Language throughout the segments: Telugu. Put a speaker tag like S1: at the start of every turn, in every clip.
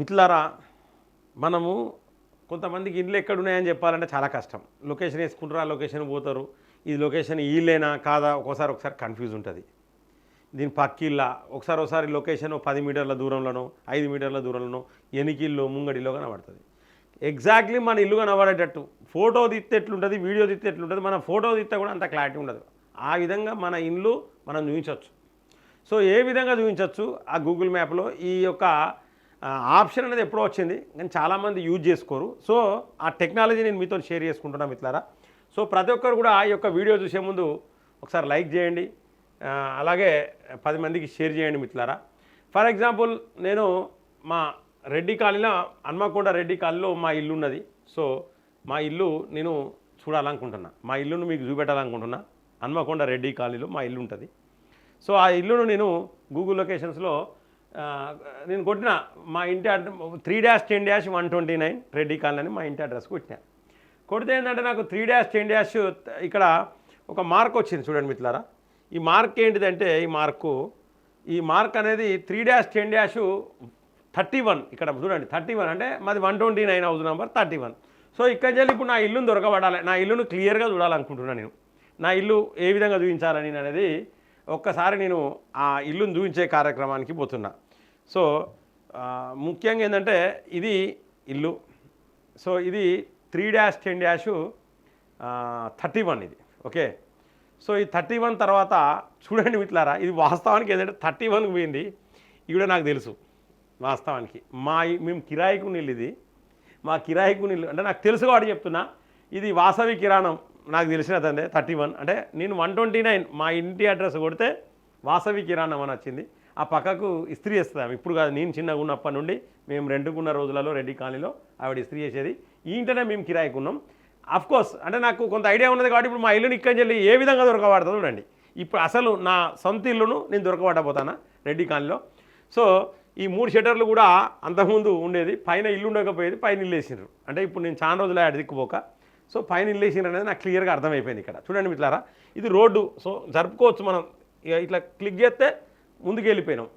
S1: మిత్రులారా మనము కొంతమందికి ఇండ్లు ఎక్కడున్నాయని చెప్పాలంటే చాలా కష్టం. లొకేషన్ వేసుకుంటారు ఆ లొకేషన్ పోతారు. ఇది లొకేషన్ ఈళ్ళేనా కాదా ఒక్కోసారి ఒకసారి కన్ఫ్యూజ్ ఉంటుంది. దీని పక్కిళ్ళ ఒకసారి ఒకసారి లొకేషన్ పది మీటర్ల దూరంలోనో ఐదు మీటర్ల దూరంలోనో ఎనికిల్లో ముంగడిలో కనబడుతుంది. ఎగ్జాక్ట్లీ మన ఇల్లు కనబడేటట్టు. ఫోటో తీస్తే ఎట్లుంటుంది వీడియో తిత్తే ఎట్లుంటుంది మన ఫోటో తీస్తే కూడా అంత క్లారిటీ ఉండదు. ఆ విధంగా మన ఇల్లు మనం చూపించవచ్చు. సో ఏ విధంగా చూపించవచ్చు? ఆ గూగుల్ మ్యాప్లో ఈ యొక్క ఆప్షన్ అనేది ఎప్పుడో వచ్చింది కానీ చాలామంది యూజ్ చేసుకోరు. సో ఆ టెక్నాలజీ నేను మీతో షేర్ చేసుకుంటున్నాను మిత్రులారా. సో ప్రతి ఒక్కరు కూడా ఈ యొక్క వీడియో చూసే ముందు ఒకసారి లైక్ చేయండి. అలాగే పది మందికి షేర్ చేయండి మిత్రులారా. ఫర్ ఎగ్జాంపుల్ నేను మా రెడ్డి కాలనీలో హన్మకొండ రెడ్డి కాలనీలో మా ఇల్లు ఉన్నది. సో మా ఇల్లు నేను చూడాలనుకుంటున్నా. మా ఇల్లును మీకు చూపెట్టాలనుకుంటున్నా. హన్మకొండ రెడ్డి కాలనీలో మా ఇల్లు ఉంటుంది. సో ఆ ఇల్లును నేను గూగుల్ లొకేషన్స్లో నేను కొట్టిన. మా ఇంటి address three dash ten dash one twenty nine Reddy colony అని మా ఇంటి అడ్రస్ కొట్టిన. కొడితే ఏంటంటే నాకు త్రీ డాష్ టెన్ డాష్ ఇక్కడ ఒక మార్క్ వచ్చింది చూడండి మిత్రులారా. ఈ మార్క్ ఏంటిదంటే ఈ మార్కు ఈ మార్క్ అనేది three dash ten dash thirty one ఇక్కడ చూడండి. థర్టీ వన్ అంటే మాది one twenty nine house number thirty one so ఇక్కడ వెళ్ళి ఇప్పుడు నా ఇల్లును దొరకబడాలి. నా ఇల్లును క్లియర్గా చూడాలనుకుంటున్నాను నేను. నా ఇల్లు ఏ విధంగా చూపించాలని అనేది ఒక్కసారి నేను ఆ ఇల్లును చూపించే కార్యక్రమానికి పోతున్నా. సో ముఖ్యంగా ఏంటంటే ఇది ఇల్లు. సో ఇది three dash ten dash thirty one ఇది. ఓకే? సో ఈ థర్టీ వన్ తర్వాత చూడండి మిట్లారా ఇది వాస్తవానికి ఏంటంటే థర్టీ వన్కి పోయింది. ఇది కూడా నాకు తెలుసు వాస్తవానికి. మా మేము కిరాయికు నీళ్ళు ఇది. మా కిరాయికు నీళ్ళు అంటే నాకు తెలుసు కాబట్టి చెప్తున్నా. ఇది వాసవి కిరాణం. నాకు తెలిసినదండి థర్టీ వన్. అంటే నేను వన్ ట్వంటీ నైన్ మా ఇంటి అడ్రస్ కొడితే వాసవి కిరాణం అని వచ్చింది. ఆ పక్కకు ఇస్త్రీ చేస్తాం ఇప్పుడు కాదు నేను చిన్నగా ఉన్నప్పటి నుండి మేము రెండుకున్న రోజులలో రెడ్డి కాలనీలో ఆవిడ ఇస్త్రీ చేసేది. ఈ ఇంటనే మేము కిరాయికున్నాం అఫ్ కోర్స్ అంటే నాకు కొంత ఐడియా ఉన్నది కాబట్టి ఇప్పుడు మా ఇల్లుని ఇక్కడి చెల్లి ఏ విధంగా దొరకబడతాను చూడండి. ఇప్పుడు అసలు నా సొంత ఇల్లును నేను దొరకబడబోతానా రెడ్డి కాలనీలో? సో ఈ మూడు షట్టర్లు కూడా అంతకుముందు ఉండేది. పైన ఇల్లు ఉండకపోయేది పైన ఇల్లు వేసిండ్రు. అంటే ఇప్పుడు నేను చాలా రోజులు ఆడ దిక్కుపోక సో పైన ఇల్లు అనేది నాకు క్లియర్గా అర్థమైపోయింది ఇక్కడ. చూడండి మిట్లారా ఇది రోడ్డు. సో జరుపుకోవచ్చు మనం. ఇక ఇట్లా క్లిక్ చేస్తే ముందుకు వెళ్ళిపోయినాం.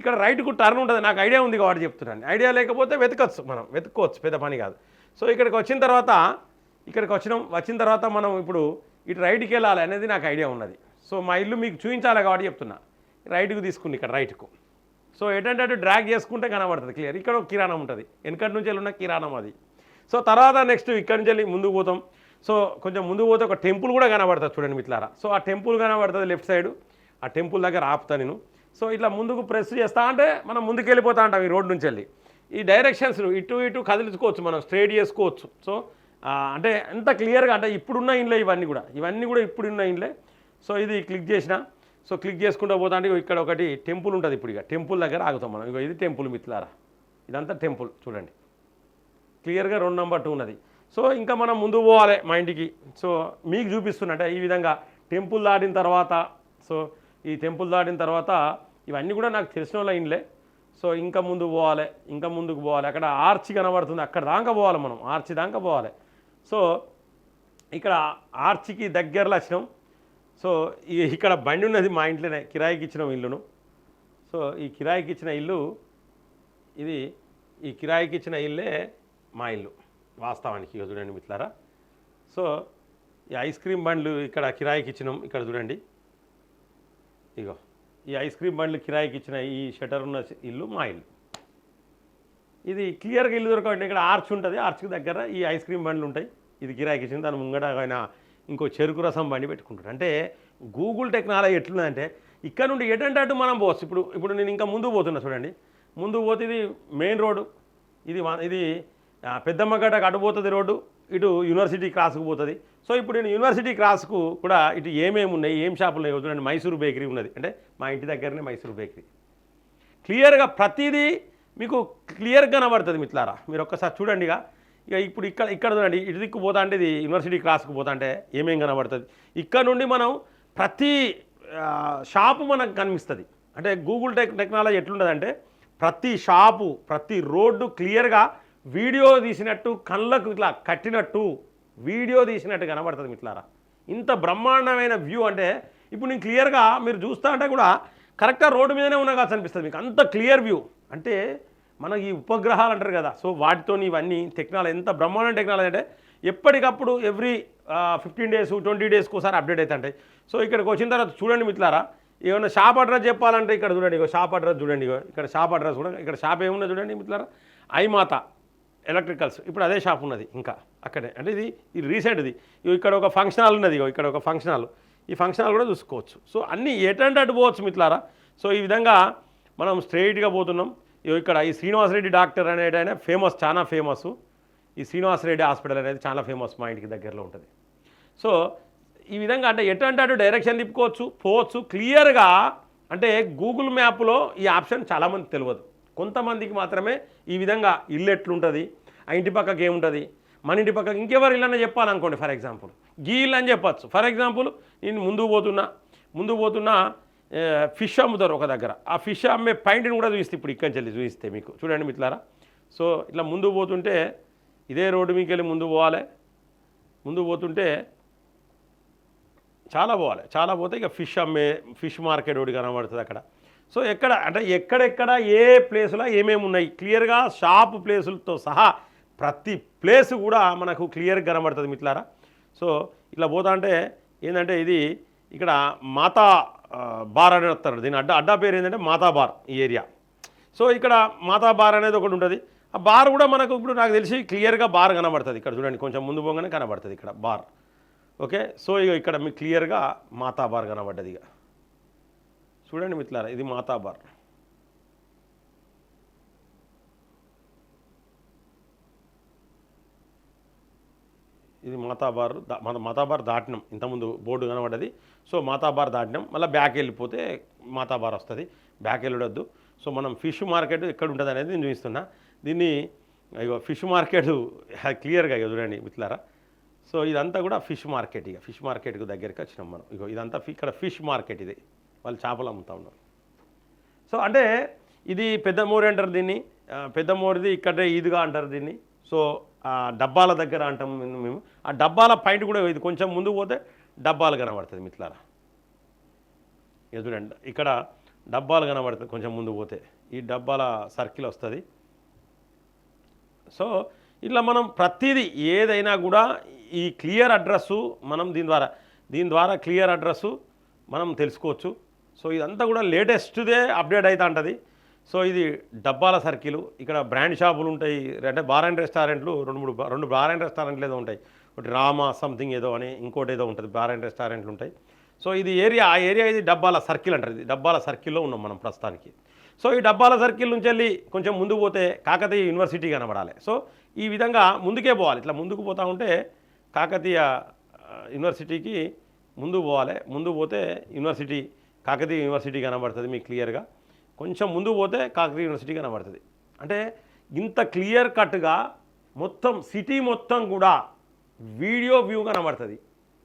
S1: ఇక్కడ రైట్కు టర్న్ ఉంటుంది. నాకు ఐడియా ఉంది కాబట్టి చెప్తున్నాను. ఐడియా లేకపోతే వెతకచ్చు మనం. వెతుక్కోవచ్చు. పెద్ద పని కాదు. సో ఇక్కడికి వచ్చిన తర్వాత ఇక్కడికి వచ్చినాం. వచ్చిన తర్వాత మనం ఇప్పుడు ఇటు రైట్కి వెళ్ళాలి అనేది నాకు ఐడియా ఉన్నది. సో మా ఇల్లు మీకు చూపించాలి కాబట్టి చెప్తున్నా. రైట్కు తీసుకుని ఇక్కడ రైట్కు సో ఏంటంటే అటు డ్రాగ్ చేసుకుంటే కనబడుతుంది. క్లియర్ ఇక్కడ ఒక కిరాణం ఉంటుంది. వెనకటి నుంచి వెళ్ళి ఉన్న కిరాణం అది. సో తర్వాత నెక్స్ట్ ఇక్కడి నుంచి వెళ్ళి ముందుకు పోతాం. సో కొంచెం ముందుకు పోతే ఒక టెంపుల్ కూడా కనబడుతుంది చూడండి మిట్లారా సో ఆ టెంపుల్ కనబడుతుంది లెఫ్ట్ సైడ్. ఆ టెంపుల్ దగ్గర ఆపుతా నేను. సో ఇట్లా ముందుకు ప్రెస్ చేస్తా అంటే మనం ముందుకు వెళ్ళిపోతా ఉంటాం ఈ రోడ్ నుంచి వెళ్ళి. ఈ డైరెక్షన్స్ ఇటు ఇటు కదిలించుకోవచ్చు మనం స్ట్రేట్ చేసుకోవచ్చు. సో అంటే ఎంత క్లియర్గా అంటే ఇప్పుడున్న ఇండ్లే ఇవన్నీ కూడా. ఇవన్నీ కూడా ఇప్పుడున్న ఇండ్లే. సో ఇది క్లిక్ చేసిన. సో క్లిక్ చేసుకుంటూ పోతా అంటే ఇక్కడ ఒకటి టెంపుల్ ఉంటుంది ఇప్పుడు ఇక టెంపుల్ దగ్గర ఆగుతాం మనం. ఇగో ఇది టెంపుల్ మిత్రులారా. ఇదంతా టెంపుల్ చూడండి. క్లియర్గా రెండు నెంబర్ టూ ఉన్నది. సో ఇంకా మనం ముందు పోవాలి మా ఇంటికి. సో మీకు చూపిస్తున్నట్టే ఈ విధంగా టెంపుల్ దాటిన తర్వాత సో ఈ టెంపుల్ దాటిన తర్వాత ఇవన్నీ కూడా నాకు తెలిసిన వాళ్ళ ఇండ్లే. సో ఇంకా ముందు పోవాలి ఇంకా ముందుకు పోవాలి. అక్కడ ఆర్చి కనబడుతుంది అక్కడ దాకా పోవాలి మనం ఆర్చి దాకా పోవాలి. సో ఇక్కడ ఆర్చికి దగ్గరలో వచ్చినాం. సో ఇక్కడ బండి ఉన్నది మా ఇంట్లోనే కిరాయికి ఇచ్చిన ఇల్లును. సో ఈ కిరాయికి ఇచ్చిన ఇల్లు ఇది ఈ కిరాయికి ఇచ్చిన ఇల్లే మా ఇల్లు వాస్తవానికి ఇక చూడండి మిత్రులారా. సో ఈ ఐస్ క్రీమ్ బండ్లు ఇక్కడ కిరాయికి ఇచ్చినాం ఇక్కడ చూడండి. ఇగో ఈ ఐస్ క్రీమ్ బండ్లు కిరాయికి ఇచ్చిన ఈ షటర్ ఉన్న ఇల్లు మా ఇల్లు ఇది క్లియర్గా ఇల్లు దొరకబట్టి ఇక్కడ ఆర్చ్ ఉంటుంది ఆర్చ్కి దగ్గర ఈ ఐస్ క్రీమ్ బండ్లు ఉంటాయి. ఇది కిరాయికి ఇచ్చింది దాని ముంగట ఆయన ఇంకో చెరుకు రసం బండి పెట్టుకుంటాడు అంటే గూగుల్ టెక్నాలజీ ఎట్లుందంటే ఇక్కడ నుండి ఎటంటే అటు మనం పోవచ్చు. ఇప్పుడు ఇప్పుడు నేను ఇంకా ముందు పోతున్నా చూడండి. ముందు పోతే ఇది మెయిన్ రోడ్డు. ఇది ఇది పెద్దమ్మగడ్డకు అటు పోతుంది రోడ్డు ఇటు యూనివర్సిటీ క్రాస్కు పోతుంది. సో ఇప్పుడు నేను యూనివర్సిటీ క్రాస్కు కూడా ఇటు ఏమేమి ఉన్నాయి ఏం షాపులు ఉన్నాయి చూడండి మైసూరు బేకరీ ఉన్నది. అంటే మా ఇంటి దగ్గరనే మైసూరు బేకరీ. క్లియర్గా ప్రతిదీ మీకు క్లియర్గా కనబడుతుంది మిట్లారా మీరు ఒక్కసారి చూడండి ఇక. ఇక ఇప్పుడు ఇక్కడ ఇక్కడ చూడండి ఇటు దిక్కు పోతా అంటే ఇది యూనివర్సిటీ క్లాస్కి పోతా అంటే ఏమేం కనబడుతుంది. ఇక్కడ నుండి మనం ప్రతి షాపు మనకు కనిపిస్తుంది. అంటే గూగుల్ టెక్ టెక్నాలజీ ఎట్లుంటుందంటే ప్రతి షాపు ప్రతి రోడ్డు క్లియర్గా వీడియో తీసినట్టు కళ్ళకు ఇట్లా కట్టినట్టు వీడియో తీసినట్టు కనబడుతుంది మిట్లారా ఇంత బ్రహ్మాండమైన వ్యూ అంటే ఇప్పుడు నేను క్లియర్గా మీరు చూస్తా అంటే కూడా కరెక్ట్గా రోడ్డు మీదనే ఉన్నా కాదు అనిపిస్తుంది మీకు. అంత క్లియర్ వ్యూ. అంటే మనకి ఈ ఉపగ్రహాలు అంటారు కదా సో వాటితో ఇవన్నీ టెక్నాలజీ ఎంత బ్రహ్మాండ టెక్నాలజీ అంటే ఎప్పటికప్పుడు ఎవ్రీ ఫిఫ్టీన్ డేస్ ట్వంటీ డేస్కి ఒకసారి అప్డేట్ అవుతుంటాయి సో ఇక్కడికి వచ్చిన తర్వాత చూడండి మిట్లారా ఏమైనా షాప్ అడ్రస్ చెప్పాలంటే ఇక్కడ చూడండి ఇగో షాప్ అడ్రస్ చూడండి ఇగో ఇక్కడ షాప్ అడ్రస్ కూడా ఇక్కడ షాప్ ఏమున్నా చూడండి మిట్లారా ఐమాత. ఎలక్ట్రికల్స్. ఇప్పుడు అదే షాప్ ఉన్నది ఇంకా అక్కడే. అంటే ఇది ఇది రీసెంట్ది ఇక్కడ ఒక ఫంక్షన్ హాల్ ఉన్నది ఇగో ఇక్కడ ఒక ఫంక్షన్ హాల్ ఈ ఫంక్షన్ హాల్ కూడా చూసుకోవచ్చు. సో అన్నీ ఎటంటే అటు పోవచ్చు మిత్రులారా. సో ఈ విధంగా మనం స్ట్రైట్గా పోతున్నాం. ఇగో ఇక్కడ ఈ శ్రీనివాసరెడ్డి డాక్టర్ అనేది ఆయన ఫేమస్ చాలా ఫేమస్ ఈ శ్రీనివాసరెడ్డి హాస్పిటల్ అనేది చాలా ఫేమస్ మా ఇంటికి దగ్గరలో ఉంటుంది. సో ఈ విధంగా అంటే ఎటు అంటే అటు డైరెక్షన్ తిప్పుకోవచ్చు పోవచ్చు. క్లియర్గా అంటే గూగుల్ మ్యాప్లో ఈ ఆప్షన్ చాలామంది తెలియదు. కొంతమందికి మాత్రమే ఈ విధంగా ఇల్లు ఎట్లుంటుంది? ఆ ఇంటి పక్కకి ఏముంటుంది? మన ఇంటి పక్కకి ఇంకెవరు ఇల్లన్నా చెప్పాలనుకోండి ఫర్ ఎగ్జాంపుల్. గీ ఇల్లు అని చెప్పచ్చు. ఫర్ ఎగ్జాంపుల్ నేను ముందుకు పోతున్నా. ముందుకు పోతున్నా ఫిష్ అమ్ముతారు ఒక దగ్గర. ఆ ఫిష్ అమ్మే పాయింట్ని కూడా చూపిస్తే ఇప్పుడు ఇక్కడి నుంచి వెళ్ళి చూపిస్తే మీకు. చూడండి మిట్లారా సో ఇట్లా ముందుకు పోతుంటే ఇదే రోడ్డు మీకు వెళ్ళి ముందు పోవాలి. ముందు పోతుంటే చాలా పోవాలి. చాలా పోతే ఇక ఫిష్ అమ్మే ఫిష్ మార్కెట్ ఒకటి కనబడుతుంది అక్కడ. సో ఎక్కడ అంటే ఎక్కడెక్కడ ఏ ప్లేస్లో ఏమేమి ఉన్నాయి? క్లియర్గా షాప్ ప్లేసులతో సహా ప్రతి ప్లేస్ కూడా మనకు క్లియర్గా కనబడుతుంది మిట్లారా సో ఇట్లా పోతా అంటే ఏంటంటే ఇది ఇక్కడ మాతా బార్ అని వస్తారు. దీని అడ్డా అడ్డా పేరు ఏంటంటే మాతా బార్ ఈ ఏరియా. సో ఇక్కడ మాతా బార్ అనేది ఒకటి ఉంటుంది. ఆ బార్ కూడా మనకు ఇప్పుడు నాకు తెలిసి క్లియర్గా బార్ కనబడుతుంది. ఇక్కడ చూడండి కొంచెం ముందు పోగానే కనబడుతుంది ఇక్కడ బార్. ఓకే? సో ఇక ఇక్కడ మీకు క్లియర్గా మాతా బార్ కనబడ్డది ఇక. చూడండి మిత్రులారా ఇది మాతాబార్ ఇది మాతాబార్ దా- మన మాతాబార్ దాటినాం. ఇంతకుముందు బోర్డు కనబడ్డది. సో మాతాబార్ దాటినాం. మళ్ళీ బ్యాక్ వెళ్ళిపోతే మాతాబార్ వస్తుంది. బ్యాక్ వెళ్ళొద్దు. సో మనం ఫిష్ మార్కెట్ ఎక్కడ ఉంటుంది అనేది నేను చూపిస్తున్నా. దీన్ని ఇగో ఫిష్ మార్కెట్ క్లియర్గా ఇక చూడండి మిత్రులారా. సో ఇదంతా కూడా ఫిష్ మార్కెట్ ఇక ఫిష్ మార్కెట్కి దగ్గరికి వచ్చినాం మనం. ఇగో ఇదంతా ఇక్కడ ఫిష్ మార్కెట్ ఇది. వాళ్ళు చేపలు అమ్ముతా ఉన్నారు. సో అంటే ఇది పెద్ద మోరి అంటారు దీన్ని. ఆ, పెద్ద మోరిది ఇక్కడే ఈదుగా అంటారు దీన్ని. సో ఆ డబ్బాల దగ్గర అంటాం మేము. ఆ డబ్బాల పాయింట్ కూడా ఇది కొంచెం ముందు పోతే డబ్బాలు కనబడుతుంది మిట్లారా ఇక చూడండి ఇక్కడ డబ్బాలు కనబడుతుంది కొంచెం ముందు పోతే. ఈ డబ్బాల సర్కిల్ వస్తుంది. సో ఇట్లా మనం ప్రతిదీ ఏదైనా కూడా ఈ క్లియర్ అడ్రస్సు మనం దీని ద్వారా దీని ద్వారా క్లియర్ అడ్రస్సు మనం తెలుసుకోవచ్చు. సో ఇదంతా కూడా లేటెస్ట్దే అప్డేట్ అవుతా ఉంటుంది. సో ఇది డబ్బాల సర్కిల్ ఇక్కడ బ్రాండ్ షాపులు ఉంటాయి అంటే బార్ అండ్ రెస్టారెంట్లు రెండు మూడు రెండు బార్ అండ్ రెస్టారెంట్లు ఏదో ఉంటాయి. ఒకటి రామా సంథింగ్ ఏదో అని ఇంకోటి ఏదో ఉంటుంది బార్ అండ్ రెస్టారెంట్లు ఉంటాయి. సో ఇది ఏరియా ఆ ఏరియా ఇది డబ్బాల సర్కిల్ అంటారు ఇది డబ్బాల సర్కిల్లో ఉన్నాం మనం ప్రస్తుతానికి. సో ఈ డబ్బాల సర్కిల్ నుంచి వెళ్ళి కొంచెం ముందుకు పోతే కాకతీయ యూనివర్సిటీ కనబడాలి. సో ఈ విధంగా ముందుకే పోవాలి ఇట్లా ముందుకు పోతా ఉంటే కాకతీయ యూనివర్సిటీకి ముందుకు పోవాలి ముందు పోతే యూనివర్సిటీ కాకతీయ యూనివర్సిటీ కనబడుతుంది మీకు క్లియర్గా. కొంచెం ముందు పోతే కాకతీయ యూనివర్సిటీ కనబడుతుంది. అంటే ఇంత క్లియర్ కట్గా మొత్తం సిటీ మొత్తం కూడా వీడియో వ్యూ కనబడుతుంది.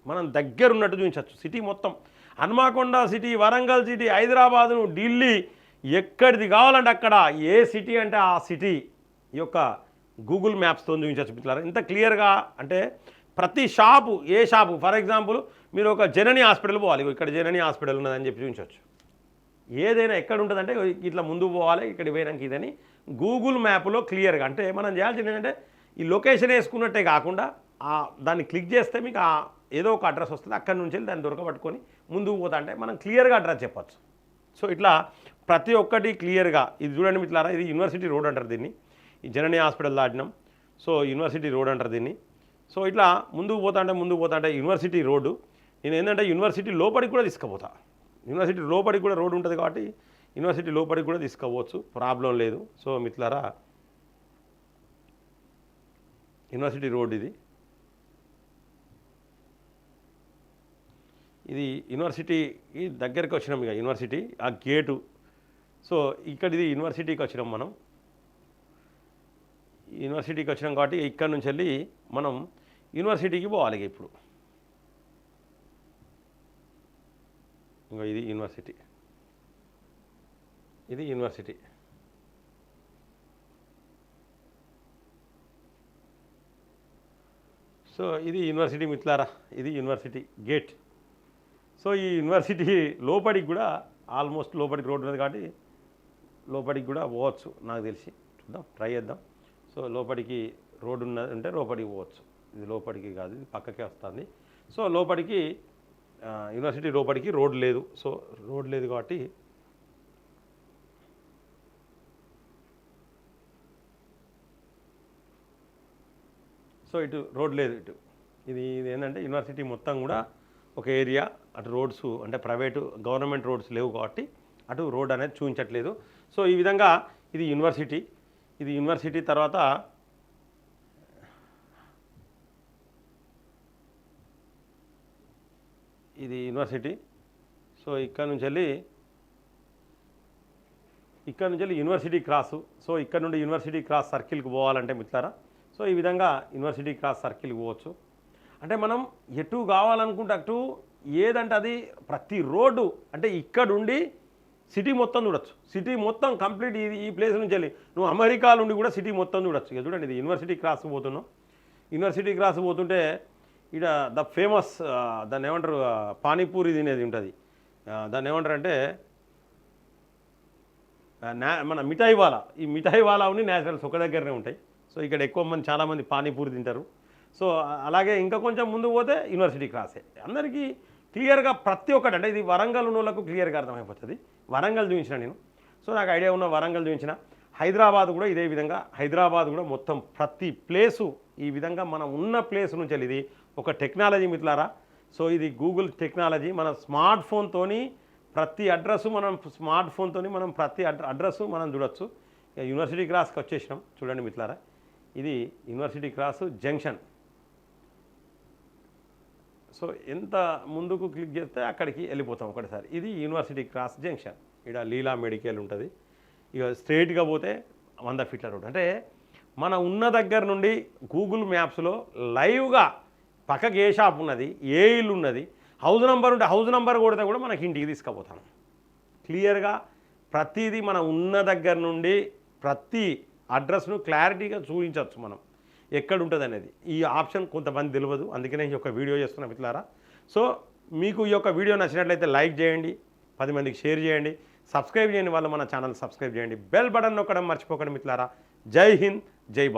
S1: మనం దగ్గర ఉన్నట్టు చూపించవచ్చు. సిటీ మొత్తం. హన్మకొండ సిటీ వరంగల్ సిటీ హైదరాబాదును ఢిల్లీ ఎక్కడిది కావాలంటే అక్కడ ఏ సిటీ అంటే ఆ సిటీ ఈ యొక్క గూగుల్ మ్యాప్స్తో చూపించవచ్చు మిత్రులారా. ఇంత క్లియర్గా అంటే ప్రతి షాపు ఏ షాపు ఫర్ ఎగ్జాంపుల్ మీరు ఒక జనని హాస్పిటల్ పోవాలి. ఇక్కడ జనని హాస్పిటల్ ఉన్నదని చెప్పి చూపించవచ్చు. ఏదైనా ఎక్కడ ఉంటుందంటే ఇట్లా ముందు పోవాలి ఇక్కడ పోయినాక ఇదని గూగుల్ మ్యాప్లో క్లియర్గా అంటే మనం చేయాల్సింది ఏంటంటే ఈ లొకేషన్ వేసుకున్నట్టే కాకుండా ఆ దాన్ని క్లిక్ చేస్తే మీకు ఆ ఏదో ఒక అడ్రస్ వస్తుంది. అక్కడి నుంచి వెళ్ళి దాన్ని దొరకబట్టుకొని ముందుకు పోతా అంటే మనం క్లియర్గా అడ్రస్ చెప్పచ్చు. సో ఇట్లా ప్రతి ఒక్కటి క్లియర్గా ఇది చూడండి మిట్లారా ఇది యూనివర్సిటీ రోడ్ అంటారు దీన్ని. ఈ జనని హాస్పిటల్ దాటినాం. సో యూనివర్సిటీ రోడ్ అంటారు దీన్ని. సో ఇట్లా ముందుకు పోతా అంటే ముందుకు పోతా అంటే యూనివర్సిటీ రోడ్డు. నేను ఏంటంటే యూనివర్సిటీ లోపలికి కూడా తీసుకుపోతా. యూనివర్సిటీ లోపలికి కూడా రోడ్డు ఉంటుంది కాబట్టి యూనివర్సిటీ లోపలికి కూడా తీసుకోవచ్చు ప్రాబ్లం లేదు. సో మిత్రులారా యూనివర్సిటీ రోడ్ ఇది. ఇది యూనివర్సిటీకి దగ్గరికి వచ్చినాం ఇక యూనివర్సిటీ ఆ గేటు. సో ఇక్కడ ఇది యూనివర్సిటీకి వచ్చినాం మనం. యూనివర్సిటీకి వచ్చినాం కాబట్టి ఇక్కడ నుంచి వెళ్ళి మనం యూనివర్సిటీకి పోవాలి ఇప్పుడు. ఇంకా ఇది యూనివర్సిటీ. ఇది యూనివర్సిటీ. సో ఇది యూనివర్సిటీ మిట్లారా ఇది యూనివర్సిటీ గేట్. సో ఈ యూనివర్సిటీ లోపలికి కూడా ఆల్మోస్ట్ లోపలికి రోడ్డు ఉన్నది కాబట్టి లోపలికి కూడా పోవచ్చు నాకు తెలిసి. చూద్దాం ట్రై చేద్దాం. సో లోపలికి రోడ్డు ఉన్నది అంటే లోపలికి పోవచ్చు. ఇది లోపలికి కాదు ఇది పక్కకే వస్తుంది. సో లోపలికి యూనివర్సిటీ లోపలికి రోడ్ లేదు. సో రోడ్ లేదు కాబట్టి సో ఇటు రోడ్ లేదు ఇటు. ఇది ఇది ఏంటంటే యూనివర్సిటీ మొత్తం కూడా ఒక ఏరియా అటు రోడ్స్ అంటే ప్రైవేటు గవర్నమెంట్ రోడ్స్ లేవు కాబట్టి అటు రోడ్ అనేది చూపించట్లేదు. సో ఈ విధంగా ఇది యూనివర్సిటీ. ఇది యూనివర్సిటీ తర్వాత ఇది యూనివర్సిటీ. సో ఇక్కడ నుంచి వెళ్ళి ఇక్కడ నుంచి వెళ్ళి యూనివర్సిటీ క్రాసు. సో ఇక్కడ నుండి యూనివర్సిటీ క్రాస్ సర్కిల్కి పోవాలంటే మిత్రారా సో ఈ విధంగా యూనివర్సిటీ క్రాస్ సర్కిల్కి పోవచ్చు. అంటే మనం ఎటు కావాలనుకుంటే అటు ఏదంటే అది ప్రతి రోడ్డు అంటే ఇక్కడుండి సిటీ మొత్తం చూడొచ్చు. సిటీ మొత్తం కంప్లీట్ ఇది ఈ ప్లేస్ నుంచి వెళ్ళి నువ్వు అమెరికా నుండి కూడా సిటీ మొత్తం చూడొచ్చు. ఇక చూడండి ఇది యూనివర్సిటీ క్రాస్ పోతున్నాం. యూనివర్సిటీ క్రాస్ పోతుంటే ఇక్కడ ద ఫేమస్ దాన్ని ఏమంటారు పానీపూరి తినేది ఉంటుంది. దాన్ని ఏమంటారు అంటే మన మిఠాయి వాలా. ఈ మిఠాయి వాలా ఉండి ఒక దగ్గరనే ఉంటాయి. సో ఇక్కడ ఎక్కువ మంది చాలామంది పానీపూరి తింటారు. సో అలాగే ఇంకా కొంచెం ముందు పోతే యూనివర్సిటీ క్రాసే అందరికీ క్లియర్గా ప్రతి ఒక్కటి అంటే ఇది వరంగల్ ఉన్న వాళ్ళకు క్లియర్గా అర్థమైపోతుంది. వరంగల్ చూపించిన నేను. సో నాకు ఐడియా ఉన్న వరంగల్ చూపించిన. హైదరాబాద్ కూడా ఇదే విధంగా. హైదరాబాద్ కూడా మొత్తం ప్రతి ప్లేసు ఈ విధంగా మనం ఉన్న ప్లేస్ నుంచి వెళ్ళి ఇది ఒక టెక్నాలజీ మిత్రులారా. సో ఇది గూగుల్ టెక్నాలజీ. మన స్మార్ట్ ఫోన్తోని ప్రతి అడ్రస్ మనం స్మార్ట్ ఫోన్తోని మనం ప్రతి అడ్ర అడ్రస్ మనం చూడొచ్చు. యూనివర్సిటీ క్రాస్కి వచ్చేసినాం. చూడండి మిత్రులారా. ఇది యూనివర్సిటీ క్రాస్ జంక్షన్. సో ఎంత ముందుకు క్లిక్ చేస్తే అక్కడికి వెళ్ళిపోతాం ఒకటిసారి. ఇది యూనివర్సిటీ క్రాస్ జంక్షన్. ఇక్కడ లీలా మెడికల్ ఉంటుంది. ఇక స్ట్రైట్గా పోతే వంద ఫీట్ల రోడ్. అంటే మన ఉన్న దగ్గర నుండి గూగుల్ మ్యాప్స్లో లైవ్గా పక్కకి ఏ షాప్ ఉన్నది ఏ ఇల్లు ఉన్నది హౌస్ నెంబర్ ఉంటే హౌస్ నెంబర్ కొడితే కూడా మనకి ఇంటికి తీసుకుపోతాం. క్లియర్గా ప్రతిదీ మనం ఉన్న దగ్గర నుండి ప్రతి అడ్రస్ను క్లారిటీగా చూపించవచ్చు మనం. ఎక్కడ ఉంటుంది అనేది ఈ ఆప్షన్ కొంతమంది తెలియదు. అందుకనే ఈ యొక్క వీడియో చేస్తున్న మిత్రులారా. సో మీకు ఈ యొక్క వీడియో నచ్చినట్లయితే లైక్ చేయండి పది మందికి షేర్ చేయండి సబ్స్క్రైబ్ చేయని వాళ్ళు మన ఛానల్ సబ్స్క్రైబ్ చేయండి. బెల్ బటన్ నొక్కడం మర్చిపోకండి మిత్రులారా. జై హింద్ జై భారత్.